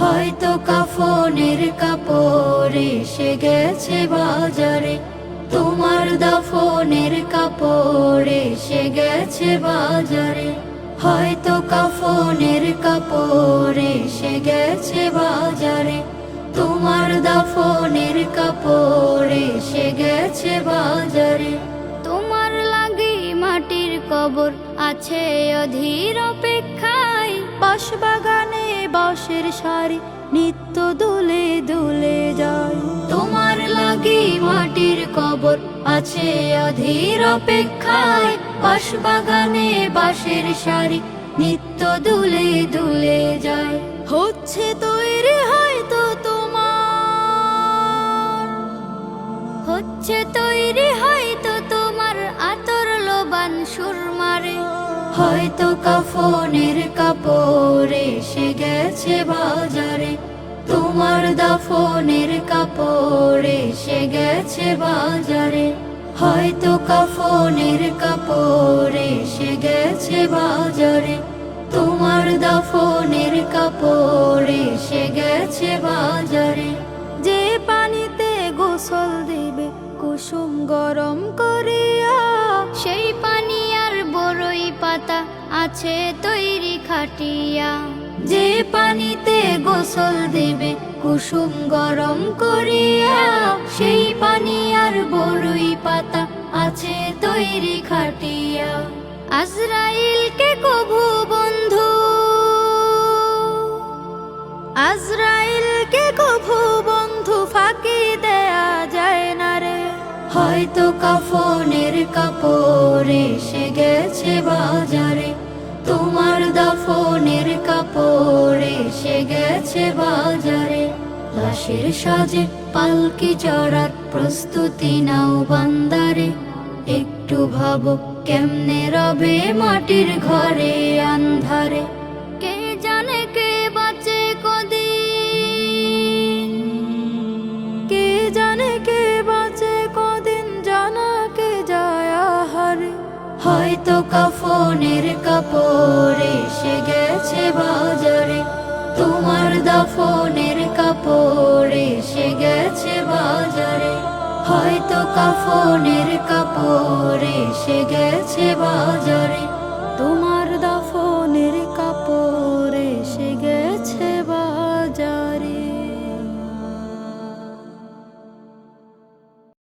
হয়তো কাফনের কাপড় এসে গেছে বাজারে। তোমার দাফনের কাপড় এসে গেছে বাজারে। হয়তো কাফনের কাপড় এসে গেছে বাজারে। তোমার দাফনের কাপড় এসে গেছে বাজারে। তোমার লাগি মাটির কবর আছে অধীর অপেক্ষায় বাঁশ বাগানে বাঁশের সারি নিত্য দুলে দুলে যায়। তোমার লাগি মাটির কবর আছে অধীর অপেক্ষায়। বাঁশ বাগানে বাঁশের সারি নিত্য দুলে দুলে যায়। হচ্ছে তৈরি হয়তো তোমার, হচ্ছে তৈরি হয়তো হয়তো কাফনের কাপড় এসে গেছে বাজারে। তোমার দাফনের কাপড় এসে গেছে বাজারে। হয়তো কাফনের কাপড় এসে গেছে বাজারে। তোমার দাফনের কাপড় এসে গেছে বাজারে। যে পানিতে গোসল দিবে কুসুম গরম আছে তৈরি খাটিয়া। যে পানিতে গোসল দেবে, কুসুম গরম করিয়া। সেই পানি আর বড়ই পাতা আছে তৈরি খাটিয়া। আজরাইলকে কভু বন্ধু। আজরাইলকে কভু বন্ধু, ফাঁকি দেয়া যায় না রে। হয়তো কাফনের কাপড় এসে গেছে বাজারে। লাশের সাজে পালকি চড়ার প্রস্তুতি নাও বান্দারে। একটু ভাবো কেমনে রবে মাটির ঘরে আন্ধারে। কে জানে কে বাঁচে কদিন। কে জানে কে বাঁচে কদিন, জানা কে যায় আহারে। হয়তো কাফনের কাপড় এসে গেছে বাজারে। তোমার দাফনের কাপড় এসে গেছে বাজারে। হয়তো কাফনের কাপড় এসে গেছে বাজারে।